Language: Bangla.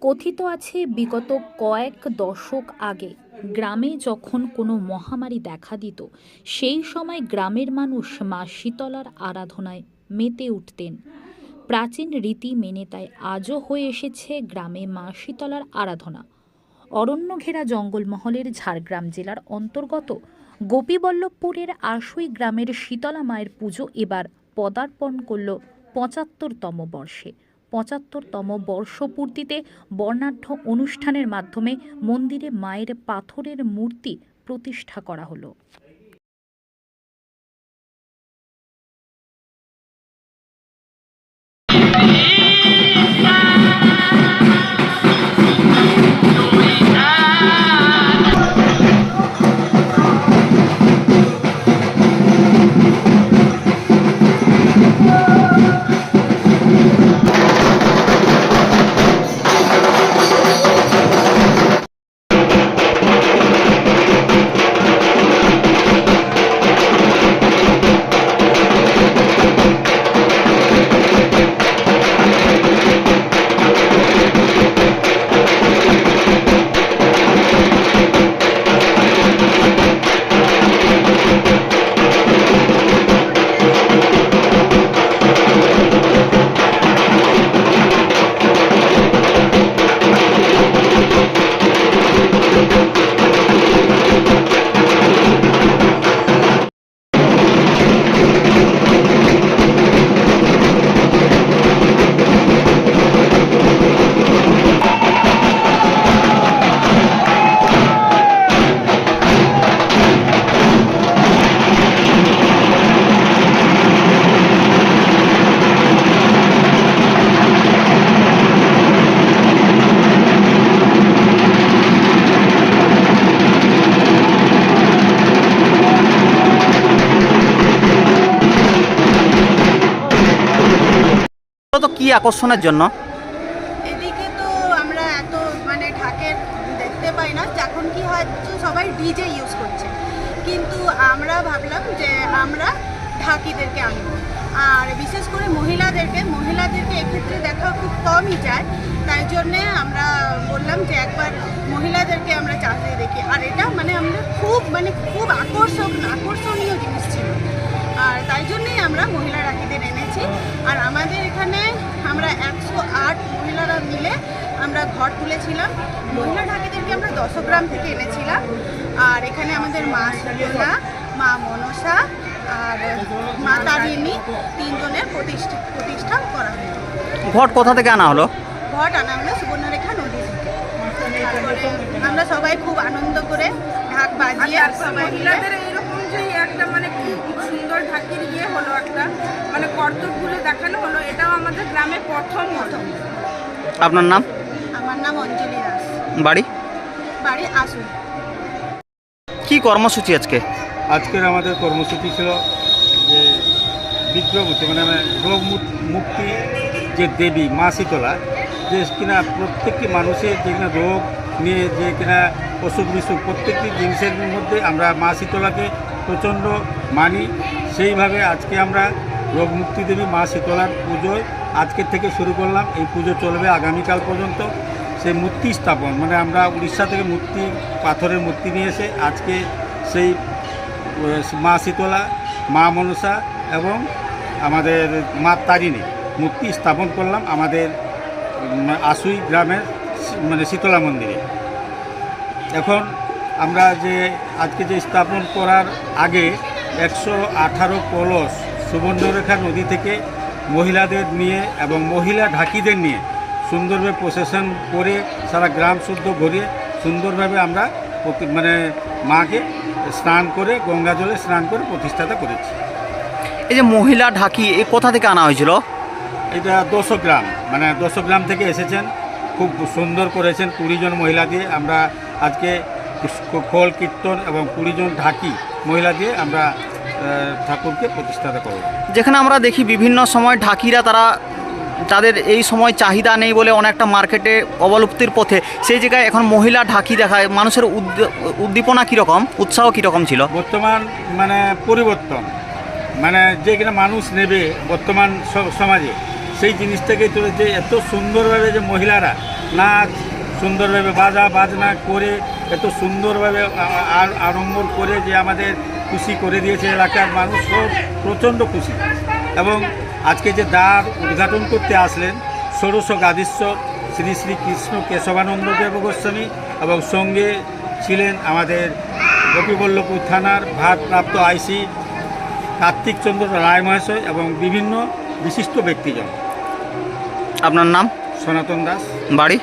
কথিত আছে, বিগত কয়েক দশক আগে গ্রামে যখন কোনো মহামারী দেখা দিত, সেই সময় গ্রামের মানুষ মা শীতলার আরাধনায় মেতে উঠতেন। প্রাচীন রীতি মেনে তাই আজও হয়ে এসেছে গ্রামে মা শীতলার আরাধনা। অরণ্য ঘেরা জঙ্গলমহলের ঝাড়গ্রাম জেলার অন্তর্গত গোপীবল্লভপুরের আশুই গ্রামের শীতলা মায়ের পুজো এবার পদার্পণ করল পঁচাত্তরতম বর্ষে। পঁচাত্তরতম বর্ষপূর্তিতে বর্ণাঢ্য অনুষ্ঠানের মাধ্যমে মন্দিরে মায়ের পাথরের মূর্তি প্রতিষ্ঠা করা হলো। কি আকর্ষণের জন্য? এদিকে তো আমরা এত মানে ঢাকের দেখতে পাই না। এখন কি হয় সবাই ডিজে ইউজ করছে। কিন্তু আমরা ভাবলাম যে আমরা ঢাকিদেরকে আনব। আর বিশেষ করে মহিলাদেরকে মহিলাদেরকে এক্ষেত্রে দেখা খুব কমই যায়। তাই জন্যে আমরা বললাম যে একবার মহিলাদেরকে আমরা চাকরি দেখি। আর এটা মানে আমরা খুব মানে খুব আকর্ষক, আকর্ষণীয় জিনিস ছিল। আর তাই জন্যই আমরা মহিলা রাখিদের এনেছি। আর আমাদের এখানে আমরা একশো আট মহিলারা মিলে আমরা ঘর তুলেছিলাম। মহিলা ঢাকিদেরকে আমরা দশগ্রাম থেকে এনেছিলাম। আর এখানে আমাদের মা সুলনা মা মনসা আর মা তারিণী তিনজনের প্রতিষ্ঠা প্রতিষ্ঠা করা হলো। ঘট কোথা থেকে আনা হলো? ঘট আনা হলো সুবর্ণরেখা নদী থেকে। আমরা সবাই খুব আনন্দ করে ঢাক বাজিয়ে সবাই মিলে মহিলাদের এইরকম যে একটা মানে খুব সুন্দর ঢাকির ইয়ে হলো একটা। মানে কর্তব্যগুলো দেখানো হলো এটাও আমাদের গ্রামে প্রথম প্রথম আপনার নাম? আমার নাম অঞ্জলি দাস। বাড়ি? বাড়ি আসুন। কি কর্মসূচি আজকে? আজকের আমাদের কর্মসূচি ছিল যে বিক্রমূর্তি মানে মানে রোগ মুক- মুক্তি যে দেবী মা শীতলা যে কিনা প্রত্যেকটি মানুষের যে কিনা রোগ নিয়ে যে কিনা অসুখ বিসুখ প্রত্যেকটি জিনিসের মধ্যে আমরা মা শীতলাকে প্রচণ্ড মানি। সেইভাবে আজকে আমরা রোগ মুক্তি দেবী মা শীতলার পুজোয়। আজকের থেকে শুরু করলাম, এই পুজো চলবে আগামীকাল পর্যন্ত। সেই মূর্তি স্থাপন মানে আমরা উড়িষ্যা থেকে মূর্তি, পাথরের মূর্তি নিয়ে এসে আজকে সেই মা শীতলা, মা মনসা এবং আমাদের মা তারিণী মূর্তি স্থাপন করলাম আমাদের আশুই গ্রামের মানে শীতলা মন্দিরে। এখন আমরা যে, আজকে যে স্থাপন করার আগে একশো আঠারো কলস সুবর্ণরেখা নদী থেকে মহিলাদের নিয়ে এবং মহিলা ঢাকিদের নিয়ে সুন্দরভাবে প্রসেশন করে সারা গ্রাম শুদ্ধ ঘুরিয়ে সুন্দরভাবে আমরা মানে মাকে স্নান করে গঙ্গা জলে স্নান করে প্রতিষ্ঠাতা করেছি। এই যে মহিলা ঢাকি এ কোথা থেকে আনা হয়েছিল? এটা দশো গ্রাম মানে দশো গ্রাম থেকে এসেছেন খুব সুন্দর করেছেন কুড়ি জন মহিলা দিয়ে আমরা আজকে খোল কীর্তন এবং কুড়ি জন ঢাকি মহিলা দিয়ে আমরা ঠাকুরকে প্রতিষ্ঠাতা করব যেখানে আমরা দেখি বিভিন্ন সময় ঢাকিরা তারা তাদের এই সময় চাহিদা নেই বলে অনেকটা মার্কেটে অবলুপ্তির পথে সেই জায়গায় এখন মহিলা ঢাকি দেখায় মানুষের উদ্দ- উদ্দীপনা কীরকম উৎসাহ কীরকম ছিল বর্তমান মানে পরিবর্তন মানে যে কিনা মানুষ নেবে বর্তমান সমাজে সেই জিনিসটাকে তুলে যে এত সুন্দরভাবে যে মহিলারা নাচ সুন্দরভাবে বাজা বাজনা করে এত সুন্দরভাবে আড়ম্বর করে যে আমাদের খুশি করে দিয়েছে এলাকার মানুষ সব প্রচণ্ড খুশি। এবং আজকে যে দ্বার উদ্ঘাটন করতে আসলেন ষোড়শ গাদীশ্বর শ্রী শ্রী কৃষ্ণ কেশবানন্দ দেব গোস্বামী এবং সঙ্গে ছিলেন আমাদের গোপীবল্লভপুর থানার ভারপ্রাপ্ত আইসি কার্তিক চন্দ্র রায় মহাশয় এবং বিভিন্ন বিশিষ্ট ব্যক্তিজন। আপনার নাম? সনাতন দাস। বাড়ি?